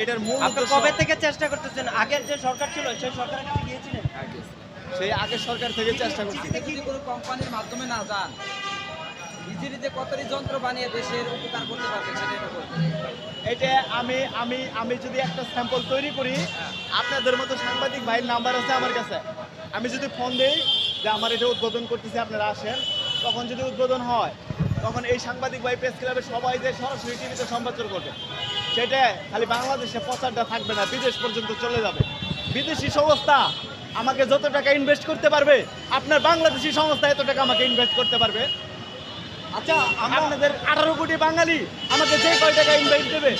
এটার মূল আপনি কবে থেকে চেষ্টা করতেছেন? আগের যে সরকার ছিল সেই সরকারের কাছে গিয়েছিলেন? সেই আগের সরকার থেকে চেষ্টা করছি। যদি কোনো কোম্পানির মাধ্যমে না যান কতটি যন্ত্র বানিয়ে দেশের উপকার করতে পারবেন সেটা এটা এটা আমি আমি আমি যদি একটা স্যাম্পল তৈরি করি আপনাদের মতো সাংবাদিক ভাইয়ের নাম্বার আছে আমার কাছে। আমি যদি ফোন দিই যে আমার এটা উদ্বোধন করতেছি আপনারা আসেন। তখন যদি উদ্বোধন হয় তখন এই সাংবাদিক ভাই প্রেস ক্লাবের সবাই যে সরাসরি টিভিতে সম্প্রচার করবে সেটা খালি বাংলাদেশে প্রচারটা থাকবে না বিদেশ পর্যন্ত চলে যাবে। বিদেশি সংস্থা আমাকে যত টাকা ইনভেস্ট করতে পারবে আপনার বাংলাদেশি সংস্থা এত টাকা আমাকে ইনভেস্ট করতে পারবে। আচ্ছা আপনাদের আঠারো কোটি বাঙালি আমাকে যে কয় টাকা ইনভেস্ট দেবে?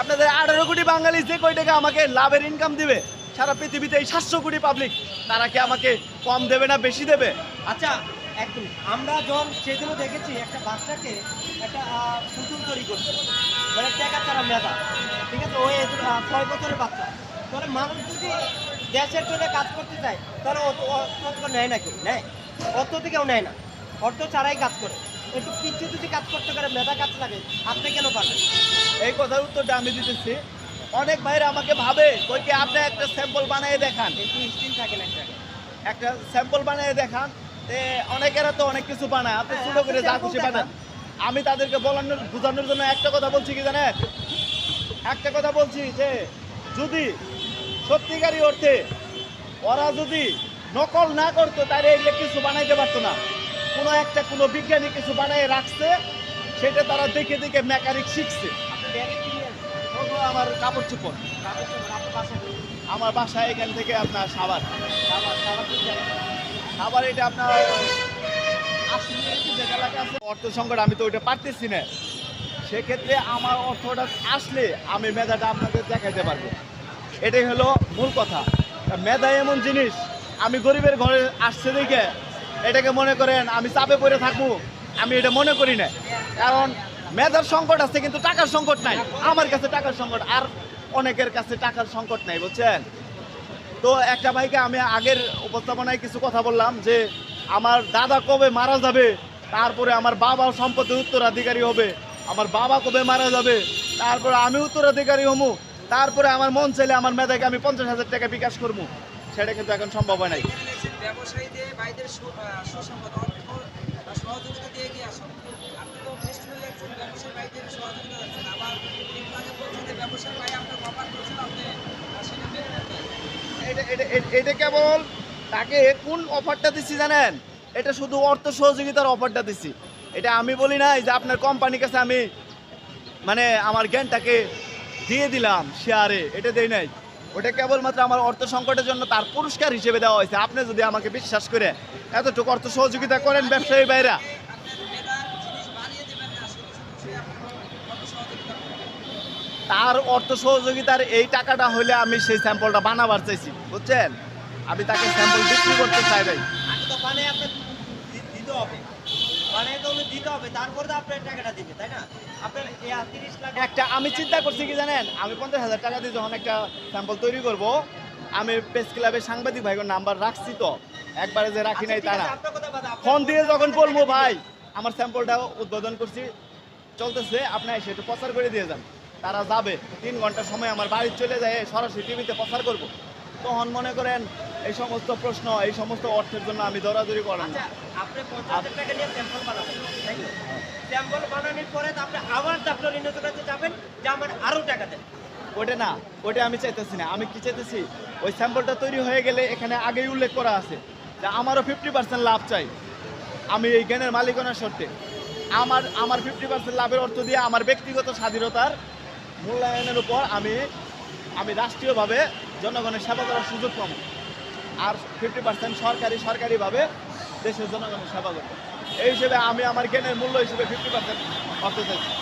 আপনাদের আঠারো কোটি বাঙালি যে কয় টাকা আমাকে লাভের ইনকাম দিবে? সারা পৃথিবীতে এই সাতশো কোটি পাবলিক তারা কি আমাকে কম দেবে না বেশি দেবে? আচ্ছা একদম। আমরা যখন সেদিনও দেখেছি একটা বাচ্চাকে একটা পুতুল তৈরি করছে। মানে টাকা ছাড়া মেধা। ঠিক আছে? ওই ছয় বছরের বাচ্চা। তাহলে মানুষ যদি দেশের জন্য কাজ করতে চায় তাহলে অত অর্থ নেয় না কেউ। নেয়। অর্থ থেকেও নেয় না। অর্থ ছাড়াই কাজ করে। একটু পিছিয়ে যদি কাজ করতে পারে মেধা কাজ লাগে আপনি কেন পারবেন? এই কথার উত্তরটা আমি দিতেছি। অনেক ভাইরা আমাকে ভাবে কই কি আপনি একটা স্যাম্পল বানিয়ে দেখান। একটু স্টিল থাকেন একটা। একটা স্যাম্পল বানিয়ে দেখান। অনেকেরা তো অনেক কিছু বানায়। আপনি হ্যাঁ, ছোট করে যা খুশি বানান। আমি তাদেরকে বলানোর বোঝানোর জন্য একটা কথা বলছি কি জানেন? একটা কথা বলছি যে যদি সত্যিকারই অর্থে ওরা যদি নকল না করতো তাহলে এগুলো কিছু বানাইতে পারতো না। কোনো একটা কোনো বিজ্ঞানী কিছু বানায় রাখছে সেটা তারা দেখে দেখে মেকানিক শিখছে। আমার কাপড় চোপড়। আমার বাসা এখান থেকে আপনার সাবার কি জানেন? আবার এটা আপনার যে এলাকা আছে। অর্থ সংকট, আমি তো ওইটা পারতেছি না। সেক্ষেত্রে আমার অর্থটা আসলে আমি মেধাটা আপনাদের দেখাইতে পারব। এটাই হলো মূল কথা। মেধা এমন জিনিস, আমি গরিবের ঘরে আসছে দেখে এটাকে মনে করেন, আমি চাপে পড়ে থাকব, আমি এটা মনে করি না। কারণ মেধার সংকট আছে, কিন্তু টাকার সংকট নাই। আমার কাছে টাকার সংকট, আর অনেকের কাছে টাকার সংকট নাই, বুঝছেন? তো একটা ভাইকে আমি আগের উপস্থাপনায় কিছু কথা বললাম যে, আমার দাদা কবে মারা যাবে? তারপরে আমার বাবা সম্পত্তির উত্তরাধিকারী হবে। আমার বাবা কবে মারা যাবে? তারপরে আমি উত্তরাধিকারী হমু। তারপরে আমার মন চাইলে আমার মেধাকে আমি পঞ্চাশ হাজার টাকা বিকাশ করব। সেটা কিন্তু এখন সম্ভব হয় নাই। ব্যবসায়ীদের ভাইদের সু- আহ, সুসংবাদ অর্থ বা সহযোগিতা দিয়ে এগিয়ে আসুন আপনি তো নিশ্চয়ই একজন ব্যবসায়ী ভাইদের সহযোগিতা যাচ্ছেন আবার একটু আগে বলছেন যে ব্যবসায়ী ভাই আপনার অফার করছেন আপনি আহ, সেটা মেনে নেবেন এটা কেবল তাকে কোন অফারটা দিচ্ছি জানেন? এটা শুধু অর্থ সহযোগিতার অফারটা দিচ্ছি এটা আমি বলি নাই যে আপনার কোম্পানির কাছে আমি মানে আমার জ্ঞানটাকে দিয়ে দিলাম শেয়ারে, এটা দেই নাই। ওটা কেবলমাত্র আমার অর্থ সংকটের জন্য তার পুরস্কার হিসেবে দেওয়া হয়েছে। আপনি যদি আমাকে বিশ্বাস করে এতটুকু অর্থ সহযোগিতা করেন ব্যবসায়ী ভাইরা। তার অর্থ সহযোগিতার এই টাকাটা হলে আমি সেই স্যাম্পলটা বানাবার চাইছি বুঝছেন? আমি তাকে স্যাম্পল বিক্রি করতে চাই নাই। আপনার দিতে হবে। একটা আমি চিন্তা করছি কি জানেন? আমি পঞ্চাশ হাজার টাকা দিয়ে যখন একটা স্যাম্পল তৈরি করব আমি প্রেস ক্লাবের সাংবাদিক ভাইগোর নাম্বার রাখছি তো। একবারে যে রাখি নাই আচ্ছা, তা ঠিক না। আছে, আপনার কথা বাদ, আপনার ফোন দিয়ে যখন বলব ভাই আমার স্যাম্পলটা উদ্বোধন করছি চলতেছে আপনার সেটা প্রচার করে দিয়ে যান। তারা যাবে। তিন ঘণ্টা সময় আমার বাড়ি চলে যায় সরাসরি টিভিতে প্রচার করব। তখন মনে করেন এই সমস্ত প্রশ্ন এই সমস্ত অর্থের জন্য আমি দৌড়াদৌড়ি করেন আচ্ছা আপনি স্যাম্পল বানানোর পরে আবার ইন্ডোর কাছে যাবেন যে আমার আরও টাকা দেন। ওটা না ওটা আমি চাইতেছি না। আমি কি চাইতেছি ওই স্যাম্পলটা তৈরি হয়ে গেলে এখানে আগেই উল্লেখ করা আছে যে আমারও ফিফটি পার্সেন্ট লাভ চাই। আমি এই জ্ঞানের মালিকানার শর্তে। আমার আমার ফিফটি পার্সেন্ট লাভের অর্থ দিয়ে আমার ব্যক্তিগত স্বাধীনতার মূল্যায়নের উপর আমি আমি রাষ্ট্রীয়ভাবে জনগণের সেবা করার সুযোগ পাবো। আর ফিফটি পার্সেন্ট সরকারি, সরকারিভাবে দেশের জনগণের সেবা করব। এই হিসেবে আমি আমার জ্ঞানের মূল্য হিসেবে ফিফটি পার্সেন্ট অর্থ চাইছি।